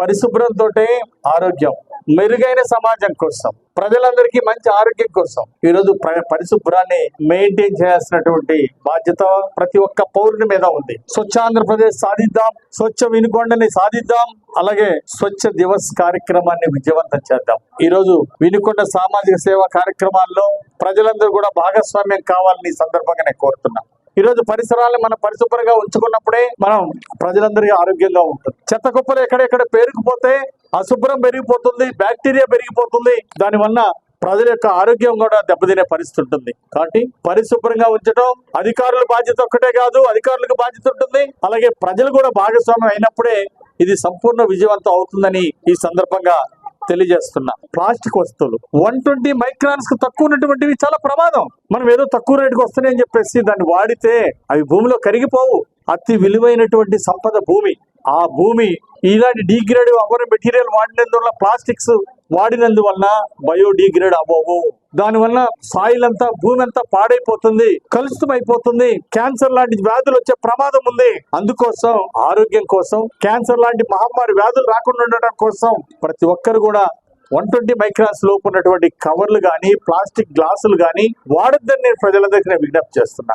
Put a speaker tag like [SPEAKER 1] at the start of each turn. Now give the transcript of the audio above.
[SPEAKER 1] పరిశుభ్రంతో ఆరోగ్యం మెరుగైన సమాజం కోసం ప్రజలందరికీ మంచి ఆరోగ్యం కోసం ఈరోజు ప్ర- పరిశుభ్రాన్ని మెయింటైన్ చేయాల్సినటువంటి బాధ్యత ప్రతి ఒక్క పౌరుని మీద ఉంది. స్వచ్ఛ ఆంధ్రప్రదేశ్ సాధిద్దాం స్వచ్ఛ వినుకొండని సాధిద్దాం అలాగే స్వచ్ఛ దివస్ కార్యక్రమాన్ని విజయవంతం చేద్దాం. ఈరోజు వినుకొండ సామాజిక సేవా కార్యక్రమాల్లో ప్రజలందరూ కూడా భాగస్వామ్యం కావాలని సందర్భంగా నేను కోరుతున్నా. ఈరోజు పరిసరాలను మనం పరిశుభ్రంగా ఉంచుకున్నప్పుడే మనం ప్రజలందరికీ ఆరోగ్యంగా ఉంటుంది. చెత్త కుప్పలు ఎక్కడెక్కడ పేరుకుపోతే అశుభ్రం పెరిగిపోతుంది బ్యాక్టీరియా పెరిగిపోతుంది. దానివల్ల ప్రజల యొక్క ఆరోగ్యం కూడా దెబ్బతినే పరిస్థితి ఉంటుంది. కాబట్టి పరిశుభ్రంగా ఉంచడం అధికారుల బాధ్యత ఒక్కటే కాదు అధికారులకు బాధ్యత ఉంటుంది. అలాగే ప్రజలు కూడా భాగస్వామ్యం అయినప్పుడే ఇది సంపూర్ణ విజయవంతం అవుతుందని ఈ సందర్భంగా తెలియజేస్తున్నా. ప్లాస్టిక్ వస్తువులు. వన్ ట్వంటీ మైక్రాన్స్కు తక్కువ ఉన్నటువంటివి చాలా ప్రమాదం. మనం ఏదో తక్కువ రేటుకి వస్తున్నాయని చెప్పేసి దాన్ని వాడితే అవి భూమిలో కరిగిపోవు. అతి విలువైనటువంటి సంపద భూమి. ఆ భూమి ఇలాంటి డీగ్రేడ్ అవ్వని మెటీరియల్ వాడినందువల్ల ప్లాస్టిక్స్ వాడినందువల్ల బయోడీగ్రేడ్ అవ్వవు. దానివల్ల సాయిల్ అంతా భూమి అంతా పాడైపోతుంది కలుషితం అయిపోతుంది క్యాన్సర్ లాంటి వ్యాధులు వచ్చే ప్రమాదం ఉంది. అందుకోసం ఆరోగ్యం కోసం క్యాన్సర్ లాంటి మహమ్మారి వ్యాధులు రాకుండా ఉండటం కోసం ప్రతి ఒక్కరు కూడా వన్ ట్వంటీ మైక్రాన్స్ లోపు ఉన్నటువంటి కవర్లు కానీ ప్లాస్టిక్ గ్లాసులు కానీ వాడద్దని నేను ప్రజల దగ్గర విజ్ఞప్తి చేస్తున్నా.